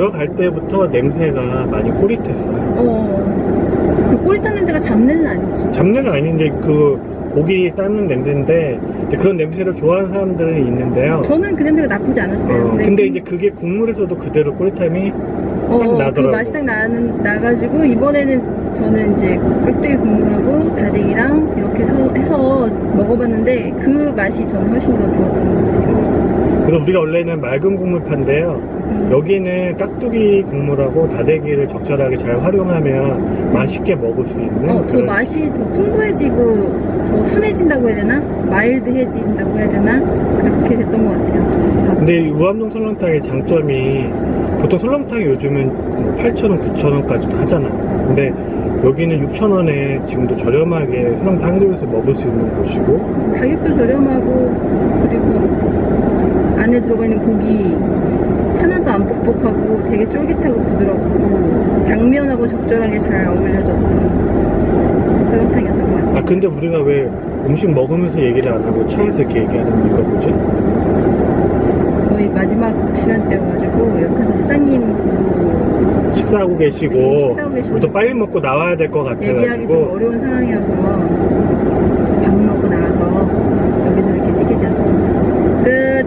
들어갈 때부터 냄새가 많이 꼬릿했어요. 어. 그 꼬리탄 냄새가 잡내는 아니지. 잡내는 아닌데 그 고기 삶는 냄새인데 이제 그런 냄새를 좋아하는 사람들이 있는데요. 저는 그 냄새가 나쁘지 않았어요. 어, 근데 이제 그게 국물에서도 그대로 꼬릿함이 어, 딱그 나더라고. 맛이 딱 나는, 나가지고, 이번에는 저는 이제 깍두기 국물하고 다대기랑 이렇게 해서, 해서 먹어봤는데, 그 맛이 저는 훨씬 더 좋았던 것 같아요. 그래서 우리가 원래는 맑은 국물 판데요. 음. 여기는 깍두기 국물하고 다대기를 적절하게 잘 활용하면 맛있게 먹을 수 있는 어, 더 그런 맛이 더 풍부해지고, 더 순해진다고 해야 되나? 마일드해진다고 해야 되나? 그렇게 됐던 것 같아요. 근데 이 우암동 설렁탕의 장점이 보통 설렁탕이 요즘은 8,000원, 9,000원까지도 하잖아. 근데 여기는 6,000원에 지금도 저렴하게 설렁탕 한 그릇을 먹을 수 있는 곳이고 가격도 저렴하고 그리고 안에 들어가 있는 고기 하나도 안 뻑뻑하고 되게 쫄깃하고 부드럽고 당면하고 적절하게 잘 어울려졌던 설렁탕이었던 것아 같습니다. 근데 우리가 왜 음식 먹으면서 얘기를 안 하고 차에서 이렇게 얘기하는 이유가 뭐지? 저희 마지막 시간대여가지고 옆에서 사장님 부부 식사하고 계시고 식사하고 계시고. 우리도 빨리 먹고 나와야 될것 얘기하기 좀 같아가지고 어려운 상황이어서 밥 먹고 여기서 이렇게 찍게 되었습니다. 끝.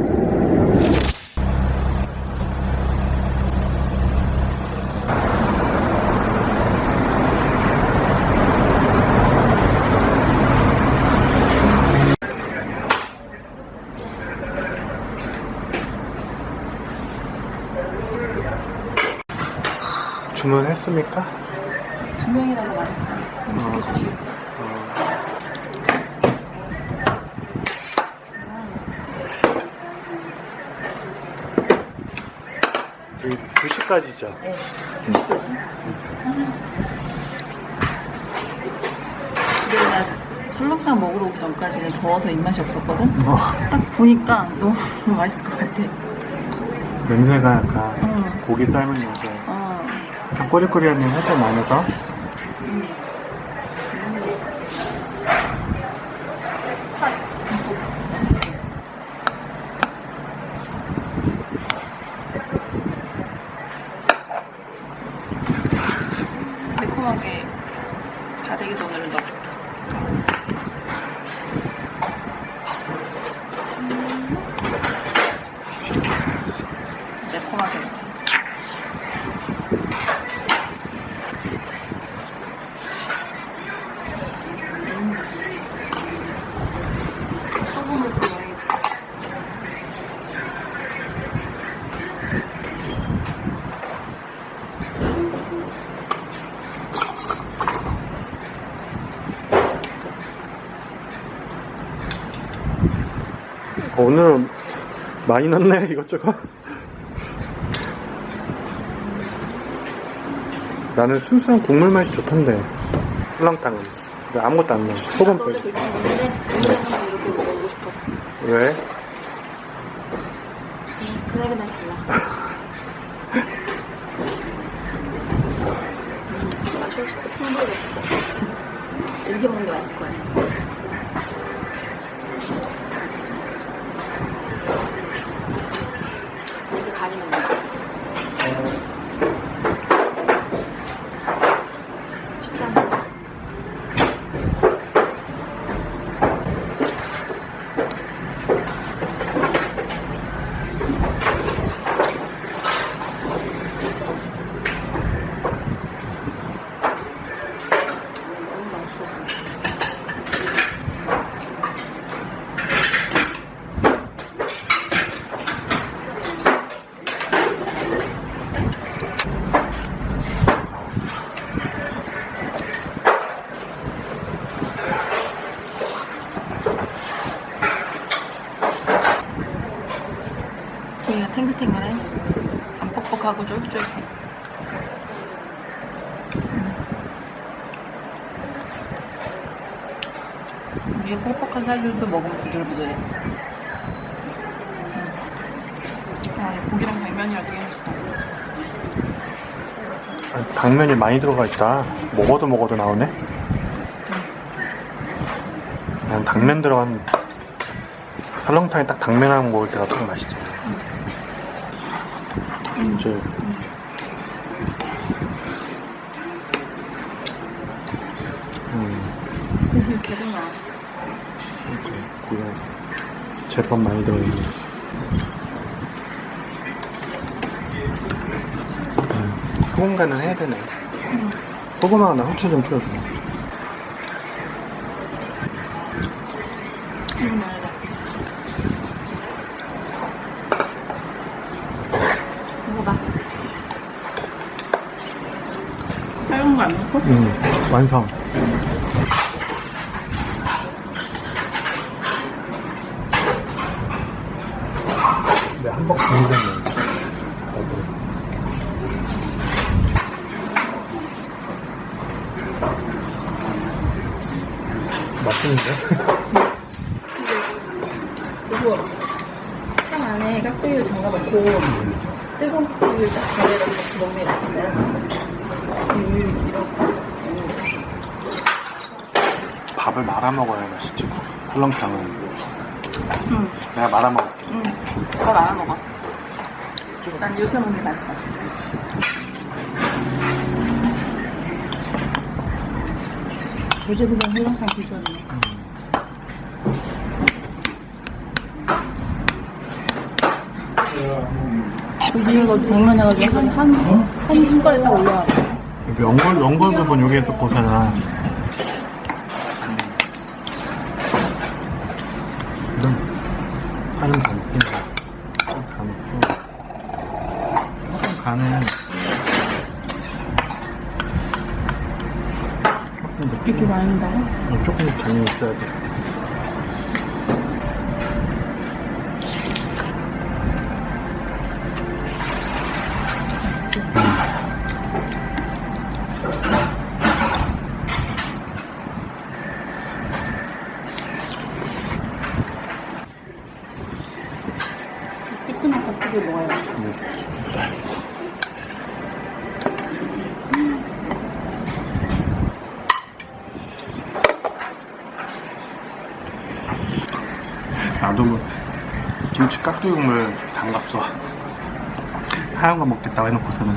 주문했습니까? 두 명이라도 맛있다. 그럼 두개 주시겠죠? 여기 2시까지죠? 네. 주시겠죠? 근데 나 설렁탕 먹으러 오기 전까지는 더워서 입맛이 없었거든? 어, 딱 보니까 너무 맛있을 것 같아. 냄새가 약간 응. 고기 삶은 냄새 어. 냄새 살짝 나면서 매콤하게 다대기도 오늘 넣어. 매콤하게. 소금을 또 넣어야겠다. 오늘은 많이 넣네 이것저것 나는 순수한 국물 맛이 좋던데 설렁탕은 아무것도 안 넣어 소금 빼고 이렇게 싶어. 왜? 그날 그날 달라. 음, 맛이 훨씬 더 풍부해졌어. 이렇게 먹는 게 맛있을 거야. 이렇게 간이 먹는 거. 식감. 고기가 탱글탱글해. 안 뻑뻑하고 쫄깃쫄깃해. 위에 뻑뻑한 살들도 먹으면 부들부들해. 음. 아, 이 고기랑 당면이랑 되게 맛있다. 당면이 많이 들어가 있다. 먹어도 먹어도 나오네. 그냥 당면 들어간 설렁탕에 딱 당면하고 먹을 때가 딱 맛있지. 이제 고기 계속 나와. 이렇게 고기 제법 많이 들어있는. 간을 해야 되네. 나 후추 좀 말해봐. 먹어봐. 빨간 거안 넣고? 음, 완성. 네, 한번 공개했네. 맛있는데? 이거 pan 안에 깍두기를 담가놓고 뜨거운 깍두기를 딱 가래랑 같이 먹는 게 맛있어요. 이 우유 이렇게. 밥을 말아 먹어야 맛있지. 훌렁탕은. 응, 내가 말아 먹을게. 응. 밥 알아 먹어. 난 이렇게 먹는 게 맛있어. 제주도는 훌렁탕 비주얼이네. 고기가 백만 해가지고 한, 한, 한 숟가락 딱 올라와. 연골, 연골 부분 여기에 또 보잖아. 이런, 파는 담고, 좀 담고, 조금 간은, 한다고? 어, 조금 간이 있어야 돼. 맛있지? 뜨끈한 깍두기 먹어야 돼. 나도 뭐, 김치 깍두기 국물 담갔어. 하얀 거 먹겠다고 해놓고서는.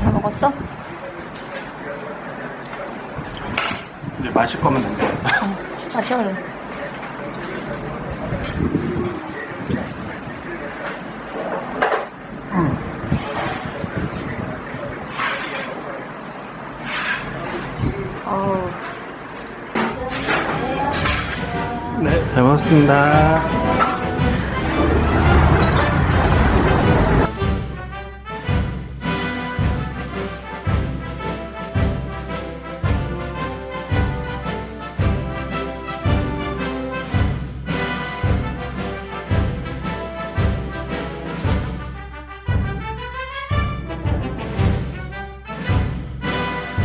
다 먹었어? 이제 마실 거면 남겨놨어. 마셔, 그럼. 네, 잘 먹었습니다.